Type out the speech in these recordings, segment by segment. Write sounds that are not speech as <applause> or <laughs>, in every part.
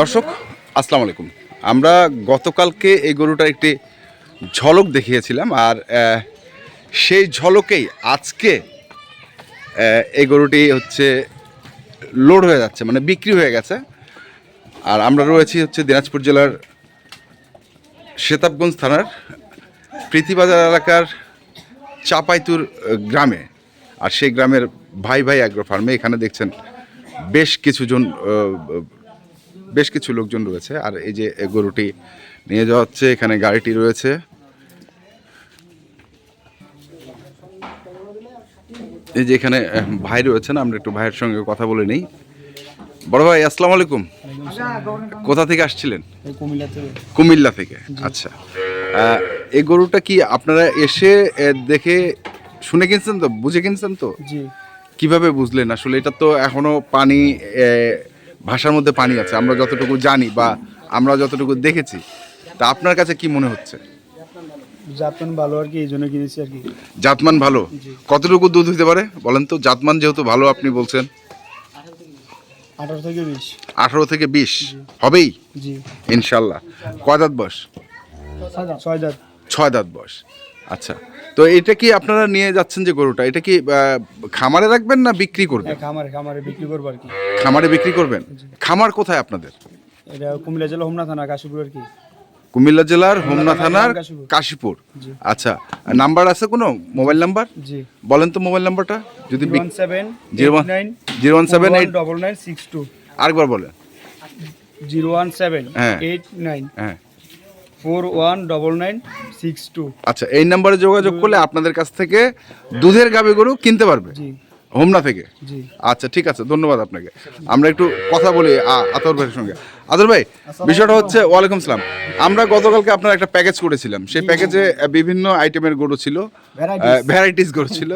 দর্শক, আসসালামু আলাইকুম। আমরা গতকালকে এই গরুটার একটি ঝলক দেখিয়েছিলাম আর সেই ঝলকেই আজকে এই গরুটি হচ্ছে লোড হয়ে যাচ্ছে মানে বিক্রি হয়ে গেছে। আর আমরা রয়েছি হচ্ছে দিনাজপুর জেলার সেতাবগঞ্জ থানার প্রীতিবাজার এলাকার চাপাইতুর গ্রামে। আর সেই গ্রামের ভাই ভাই অ্যাগ্রো ফার্মে এখানে দেখছেন বেশ কিছুজন বেশ কিছু লোকজন রয়েছে। আর এই যে গরুটি নিয়ে যাওয়া হচ্ছে এখানে গাড়িটি রয়েছে। এই যে এখানে ভাই রয়েছেন আমরা একটু ভাইয়ের সঙ্গে কথা বলে নেই। বড় ভাই আসসালামু আলাইকুম। কোথা থেকে আসছিলেন? কুমিল্লা থেকে আচ্ছা। এই গরুটা কি আপনারা এসে দেখে শুনে কিনছেন তো? বুঝে কিনছেন তো? কীভাবে বুঝলেন? আসলে এটা তো এখনও পানি ভাষার মধ্যে পানি আছে আমরা যতটুকু জানি বা আমরা যতটুকু দেখেছি তা আপনার কাছে কি মনে হচ্ছে? জাতমান ভালো আর কি এই জন্য কিনেছি আর কি। জাতমান ভালো? কতটুকু দুধ হতে পারে? বলেন তো জাতমান যেহেতু ভালো আপনি বলছেন। আঠারো থেকে বিশ। আঠারো থেকে বিশ। হবেই? ইনশাল্লাহ। কয় দাঁত বয়স? ছয় জাত ছয় দাঁত বয়স। আচ্ছা। তো এটা কি আপনারা নিয়ে যাচ্ছেন যে গরুটা? এটা কি খামারে রাখবেন না বিক্রি করবেন? হ্যাঁ খামারে খামারে বিক্রি করব আর কি। খামারে বিক্রি করবেন? খামার কোথায় আপনাদের? এটা কুমিল্লা জেলা হোমনা থানা কাশীপুর আর কি। কুমিল্লা জেলার হোমনা থানার কাশীপুর। আচ্ছা নাম্বার আছে কোনো? Mobile number? জি। বলেন তো মোবাইল নাম্বারটা। যদি zero one zero one seven eight double nine six two. আরেকবার বলেন। জিরো ওয়ান সেভেন হ্যাঁ। Eight nine. হ্যাঁ। Four one double nine six two. আচ্ছা এই নাম্বারে যোগাযোগ করলে আপনাদের কাছ থেকে দুধের গাবে গরু কিনতে পারবে? হোমনা থেকে? আচ্ছা ঠিক আছে ধন্যবাদ আপনাকে। আমরা একটু কথা বলি আতর ভাইয়ের সঙ্গে। আতর ভাই বিষয়টা হচ্ছে ওয়ালাইকুম সালাম। আমরা গতকালকে আপনার একটা প্যাকেজ করেছিলাম। সেই প্যাকেজে বিভিন্ন আইটেমের গরু ছিল ভ্যারাইটিস গরু ছিল।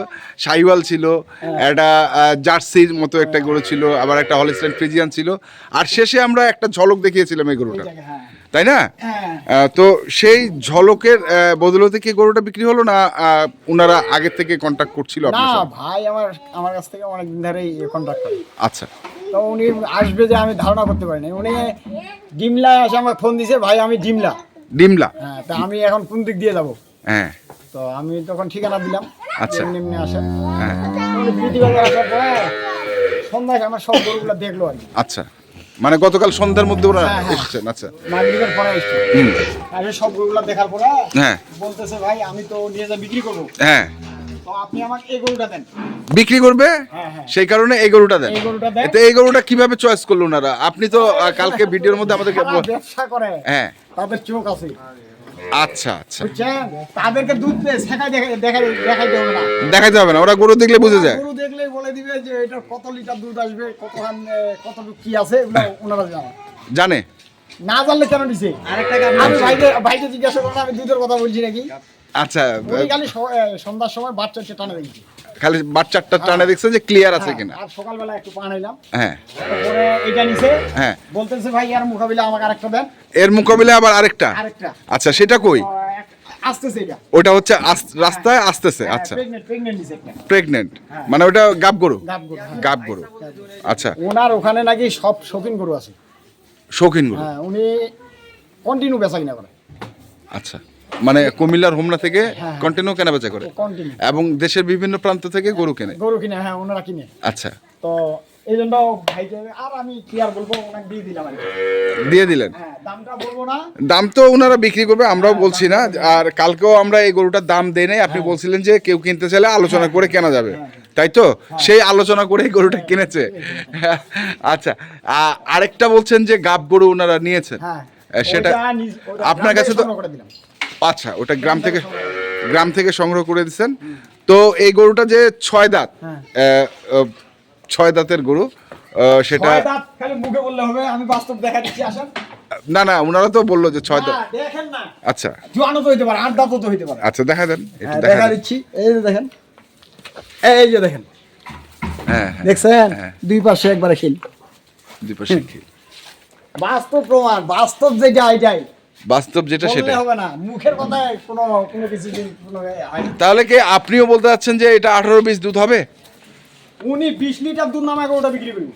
সাইওয়াল ছিল একটা জার্সির মতো একটা গরু ছিল আবার একটা হলিস্টাইন ফ্রিজিয়ান ছিল। আর শেষে আমরা একটা ঝলক দেখিয়েছিলাম এই গরুটা। তাই না? তো সেই ঝলকের বদলতে কি গরুটা বিক্রি হলো না ওনারা আগের থেকে কন্ট্যাক্ট করছিল আপনার? ভাই আমার আমার কাছ থেকে অনেক দিন ধরেই কন্ট্যাক্ট আচ্ছা। তো উনি আসবে যে আমি ধারণা করতে পারিনি। উনি ডিমলা এসে আমাকে ফোন দিছে ভাই আমি ডিমলা। ডিমলা? হ্যাঁ তা আমি এখন কোন দিক দিয়ে যাব? হ্যাঁ। তো আমি তখন ঠিকানা দিলাম আচ্ছা। এমনি আসে। হ্যাঁ। আসার পরে সন্ধ্যায় আমার সব গরুগুলো দেখল আর কি। আচ্ছা। মানে গতকাল সন্ধ্যার মধ্যে ওরা হ্যাঁ, হ্যাঁ। এসেছেন আচ্ছা। মাগরিবের পরে এসছে। হুম। আসে সব গরুগুলো দেখার পরে হ্যাঁ। বলতেছে ভাই আমি তো নিয়ে যা বিক্রি করব। হ্যাঁ। তো আপনি আমাকে এই গরুটা দেন। বিক্রি করবে? হ্যাঁ, হ্যাঁ। সেই কারণে এই গরুটা দেন। এই গরুটা এই গরুটা কীভাবে চয়েস করল ওনারা? আপনি তো কালকে ভিডিওর মধ্যে ব্যবসা করে। হ্যাঁ। তাদের চোখ আছে। আচ্ছা আচ্ছা। তাদেরকে দুধ শেখাই দেখাই দেখাই দেখাইতে না। দেখাতে হবে না। ওরা গরু দেখলে বুঝে যায়। গরু দেখলেই বলে দিবে যে এটা কত লিটার দুধ আসবে কত কত কি আছে ওনারা জানে। জানে? না জানলে কেন দিছে? আমি ভাইকে ভাইকে জিজ্ঞাসা করলাম আমি দুধের কথা বলছি নাকি? আচ্ছা খালি সন্ধ্যার সময় বাচ্চা টানে দেখছি। খালি বাচ্চাটা টানে দেখছে যে ক্লিয়ার আছে হ্যাঁ, কিনা? আর সকালবেলা একটু পান আইলাম হ্যাঁ। তারপরে এটা নিছে। হ্যাঁ। বলতেছে ভাই আর মোকাবিলা আমাকে আরেকটা দেন। এর মোকাবিলায় আবার আরেকটা? আরেকটা। আচ্ছা সেটা কই? আসতেছে এটা। ওটা হচ্ছে আস- রাস্তায় আসতেছে? আচ্ছা। প্রেগনেন্ট মানে ওটা গাব গরু? হ্যাঁ। গাব গরু। আচ্ছা। ওনার ওখানে নাকি সব শৌখিন গরু আছে। শৌখিন গরু? হ্যাঁ উনি কন্টিনিউ বেচা কিনা করে। আচ্ছা। মানে কুমিল্লার হোমনা থেকে হ্যাঁ। কন্টিনিউ কেনা বেচা করে। এবং দেশের বিভিন্ন প্রান্ত থেকে গরু কেনে। গরু কিনে হ্যাঁ ওনারা কিনে। আচ্ছা। তো এই জন্য ভাইকে আর আমি কি আর বলব ওনাকে দিয়ে দিলাম দিয়ে দিলেন? হ্যাঁ দামটা বলব না। দাম তো ওনারা বিক্রি করবে আমরাও বলছি না। আর কালকেও আমরা এই গরুটার দাম দেই নাই। আপনি বলছিলেন যে কেউ কিনতে চাইলে আলোচনা করে কেনা যাবে। তাই তো? সেই আলোচনা করে এই গরুটা কিনেছে। <laughs> আচ্ছা আরেকটা বলছেন যে গাব গরু ওনারা নিয়েছেন। হ্যাঁ। সেটা আপনার কাছে তো আচ্ছা ওটা গ্রাম থেকে গ্রাম থেকে সংগ্রহ করে দিচ্ছেন তো এই গরুটা যে ছয় দাঁত হ্যাঁ। ছয় দাঁতের গরু সেটা ছয় দাঁত খালি মুখে বললে হবে আমি বাস্তব দেখা দিচ্ছি আসেন। না না ওনারা তো বলল যে ছয় দাঁত। আচ্ছা। জোয়ানো তো হইতে পারে আট দাঁতও তো হইতে পারে। আচ্ছা দেখা দেন একটু হ্যাঁ, দেখা দিচ্ছি। এই যে দেখেন এই যে দেখেন। হ্যাঁ হ্যাঁ। দেখছেন। দুই পাশে একবারে খেল। দ্বিপাশিক খেল। বাস্তব প্রমাণ বাস্তব যেটা এটাই। বাস্তব যেটা সেটা হবে না মুখের কথায় কোনো কোনো কিছু তাহলে কি আপনিও বলতে চাচ্ছেন যে এটা আঠারো বিশ দুধ হবে? উনি বিশ লিটার দুধ নামে ওটা বিক্রি করব।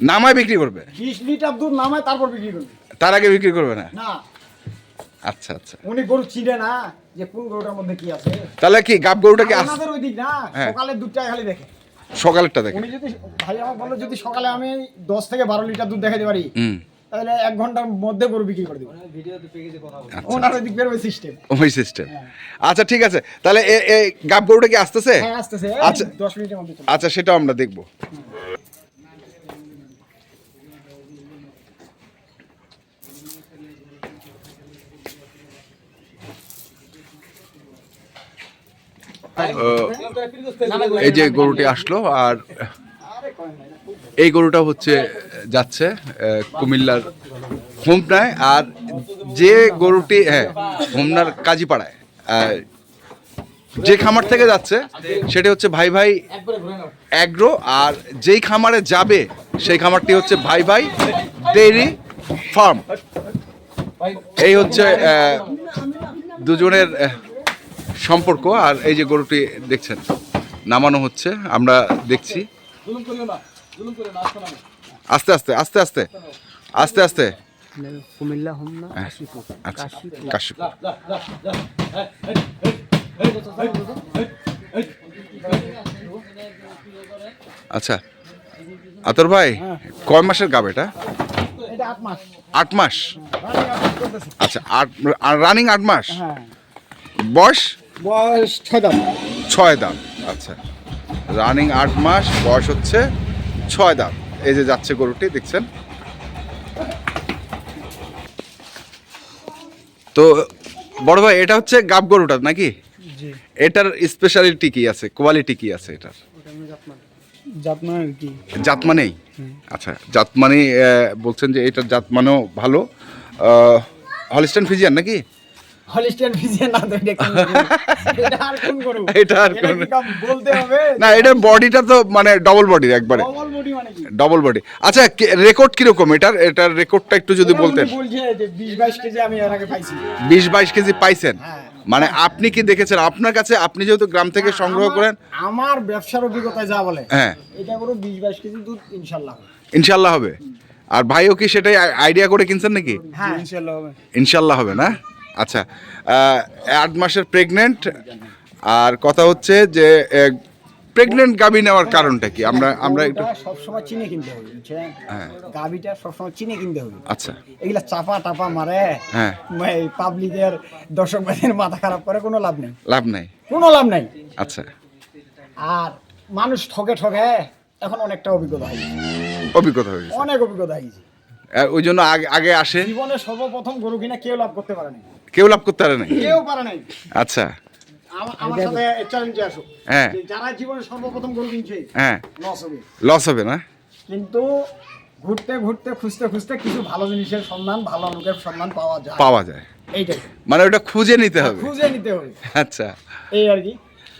নামায় বিক্রি করবে? বিশ লিটার দুধ নামায় তারপর বিক্রি করবে। তার আগে বিক্রি করবে না? না। আচ্ছা আচ্ছা। উনি গরু চিনে না যে কোন গরুটার মধ্যে কি আছে। তাহলে কি গাব গরুটা কি আস- আমাদের ওই দিক না হ্যাঁ। সকালে দুধটা খালি দেখে। সকালেরটা দেখে। উনি যদি ভাই আমার বলল যদি সকালে আমি দশ থেকে বারো লিটার দুধ দেখাতে পারি হুম। তাহলে এক ঘণ্টার মধ্যে গরু বিক্রি করে দেবো। ওনার ওই দিক বেরোবে সিস্টেম ওই সিস্টেম আচ্ছা ঠিক আছে। তাহলে এ- এই গাব গরুটা কি আসতেছে? হ্যাঁ আসতেছে। আচ্ছা। আচ্ছা। দশ মিনিটের মধ্যে আচ্ছা সেটাও আমরা দেখব। এই যে গরুটি আসলো আর এই গরুটা হচ্ছে যাচ্ছে কুমিল্লার হোমনায়, আর যে গরুটি হ্যাঁ হোমনার কাজীপাড়ায় যে খামার থেকে যাচ্ছে, সেটি হচ্ছে ভাই ভাই অ্যাগ্রো, আর যেই খামারে যাবে, সেই খামারটি হচ্ছে ভাই ভাই ডেইরি ফার্ম। এই হচ্ছে দুজনের সম্পর্ক, আর এই যে গরুটি দেখছেন, নামানো হচ্ছে, আমরা দেখছি। আস্তে আস্তে আস্তে আস্তে আস্তে আস্তে। হ্যাঁ, আচ্ছা কাশিপুর। আচ্ছা আতর ভাই কয় মাসের গাব এটা? আট মাস। আচ্ছা আট রানিং আট মাস? হ্যাঁ। বয়স? বয়স ছয় দাম ছয় দাম আচ্ছা। রানিং আট মাস বয়স হচ্ছে ছয় দাম এই যে যাচ্ছে গরুটি দেখছেন? তো বড় ভাই এটা হচ্ছে গাব গরুটা নাকি? এটার স্পেশালিটি কি আছে? কোয়ালিটি কি আছে এটার? জাতমান। আর কি? জাতমা নেই আচ্ছা জাতমানি বলছেন যে এটার জাতমানও ভালো। হলিস্টান ফিজিয়ান নাকি? ফিজিয়ান না তো এটা এটা আর কোন গরু? এটা আর কোন- <laughs> বলতে হবে? না এটার বডিটা তো মানে ডবল বডির একবারে। ডবল বডি মানে আচ্ছা রেকর্ড কীরকম? এটার এটার রেকর্ডটা একটু যদি বলতেন। বিশ বাইশ কেজি পাইছেন? হ্যাঁ। মানে আপনি কি দেখেছেন? আপনার কাছে আপনি যেহেতু গ্রাম থেকে সংগ্রহ করেন আমার ব্যবসার অভিজ্ঞতায় যা বলে হ্যাঁ। এটা করে বিশ বাইশ কেজি দুধ ইনশাল্লাহ হবে। ইনশাল্লাহ হবে। আর ভাইও কি সেটাই আইডিয়া করে কিনছেন নাকি? হ্যাঁ ইনশাল্লাহ হবে। ইনশাল্লাহ হবে না? আচ্ছা আট মাসের প্রেগনেন্ট আর কথা হচ্ছে যে প্রেগনেন্ট গাবি নেওয়ার কারণটা কি? আমরা আমরা একটু সবসময় চিনে কিনতে হবে হ্যাঁ। গাভিটা সবসময় চিনে কিনতে হবে। আচ্ছা। এগুলা চাপা টাপা মারে হ্যাঁ। পাবলিকের দর্শক বাহিনীর মাথা খারাপ করে কোনো লাভ নেই। লাভ নাই? কোনো লাভ নাই। আচ্ছা। আর মানুষ ঠকে ঠকে এখন অনেকটা অভিজ্ঞতা হয়েছে অভিজ্ঞতা হয়েছে অনেক অভিজ্ঞতা হয়েছে ওই জন্য আগে আগে আসে জীবনে সর্বপ্রথম গরু কিনা কেউ লাভ করতে পারে নাই। কেউ লাভ করতে পারে না কেউ পারে নাই। আচ্ছা। আমার সাথে চ্যালেঞ্জে আসো হ্যাঁ। যারা জীবনে সর্বপ্রথম গরু কিনছে হ্যাঁ। লস হবে। লস হবে না? কিন্তু ঘুরতে ঘুরতে খুঁজতে খুঁজতে কিছু ভালো জিনিসের সন্ধান ভালো লোকের সন্ধান পাওয়া যায়। পাওয়া যায়। এইটাই। মানে ওটা খুঁজে নিতে হবে। খুঁজে নিতে হবে। আচ্ছা। এই আর কি।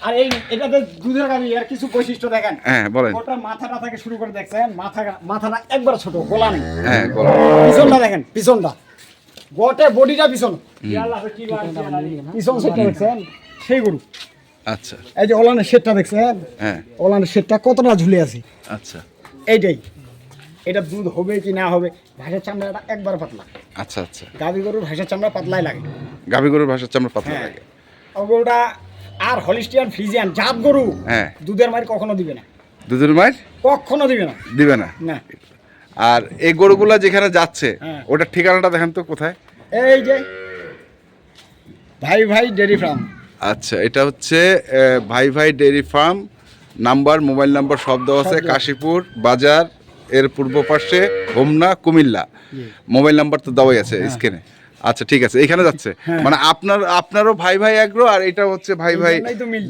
আর এই এটাতে দুধের গাবি এর কিছু বৈশিষ্ট্য দেখেন। হ্যাঁ বলেন। ওটার মাথাটা থেকে শুরু করে দেখছেন মাথা মাথাটা একবার ছোট গোলা নেই। হ্যাঁ বলেন পিছনটা দেখেন পিছনটা। গোটে বডিটা পিছন। পিছন সেটটা দেখছেন? সেই গরু। আচ্ছা। এই যে ওলানের শেডটা দেখছেন? হ্যাঁ। ওলানের শেডটা কতটা ঝুলে আছে? আচ্ছা। এইটাই। এটা দুধ হবে কি না হবে ঘাসের চামড়াটা একবার পাতলা। আচ্ছা আচ্ছা। গাভি গরুর ঘাসের চামড়া পাতলাই লাগে। গাভী গরুর ভাষার চামড়া পাতলা হ্যাঁ। লাগে। আর গরুটা আর হলিস্টিয়ান ফ্রিজিয়ান জাত গরু হ্যাঁ। দুধের মার কখনো দিবে না। দুধের মায়ের কখনো দিবে না। দিবে না? না। আর এই গরুগুলা যেখানে যাচ্ছে হ্যাঁ। ওটার ঠিকানাটা দেখেন তো কোথায়? এই যে ভাই ভাই ডেরি ফার্ম। আচ্ছা এটা হচ্ছে ভাই ভাই dairy farm number mobile number সব দেওয়া আছে কাশীপুর বাজার এর পূর্ব পাশে হোমনা কুমিল্লা। মোবাইল নাম্বার তো দেওয়াই আছে স্ক্রিনে। আচ্ছা ঠিক আছে এখানে যাচ্ছে। <laughs> হ্যাঁ। মানে আপনার আপনারও ভাই ভাই এগ্রো আর এটা হচ্ছে ভাই ভাই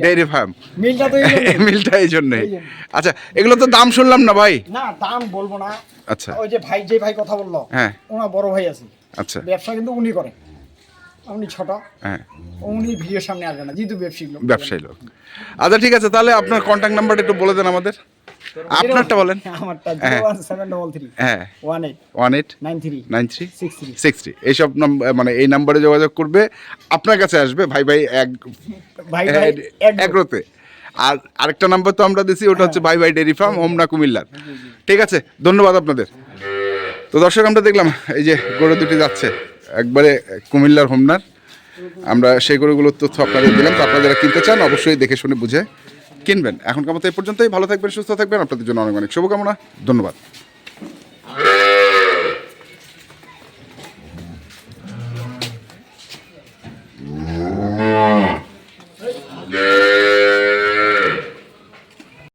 ডেয়ারি ফার্ম। মিলটা তো <laughs> মিলটা এই জন্যই জন্য। আচ্ছা এগুলো তো দাম শুনলাম না ভাই? না দাম বলব না। আচ্ছা। ওই যে ভাই যে ভাই কথা বলল হ্যাঁ। ওনার বড় ভাই আছে। আচ্ছা। ব্যবসা কিন্তু উনি করে উনি ছোট। হ্যাঁ। উনি ভিডিওর সামনে আসবে না যেহেতু ব্যবসায়িক লোক। ব্যবসায়ী লোক। আচ্ছা ঠিক আছে তাহলে আপনার কন্ট্যাক্ট নাম্বারটা একটু বলে দেন আমাদের। আপনারটা বলেন। <laughs> আমারটা হ্যাঁ। ওয়ান হ্যাঁ। One eight. One eight. Nine three. Nine three. Six three. এইসব নাম্বার মানে এই নাম্বারে যোগাযোগ করবে। আপনার কাছে আসবে ভাই ভাই এক ভাই ভাই এক এগ্রোতে আর আরেকটা নাম্বার তো আমরা দিছি ওটা হচ্ছে বাই বাই ডেরি ফার্ম হোমনা কুমিল্লার। ঠিক আছে ধন্যবাদ আপনাদের। তো দর্শক আমরা দেখলাম এই যে গরু দুটি যাচ্ছে। একবারে কুমিল্লার হোমনার। আমরা সেই গরুগুলোর তথ্য আপনাদের দিলাম, তো আপনারা যারা কিনতে চান, অবশ্যই দেখে শুনে বুঝে কিনবেন। এখনকার মতো এই পর্যন্তই। ভালো থাকবেন, সুস্থ থাকবেন। আপনাদের জন্য অনেক অনেক শুভকামনা। ধন্যবাদ।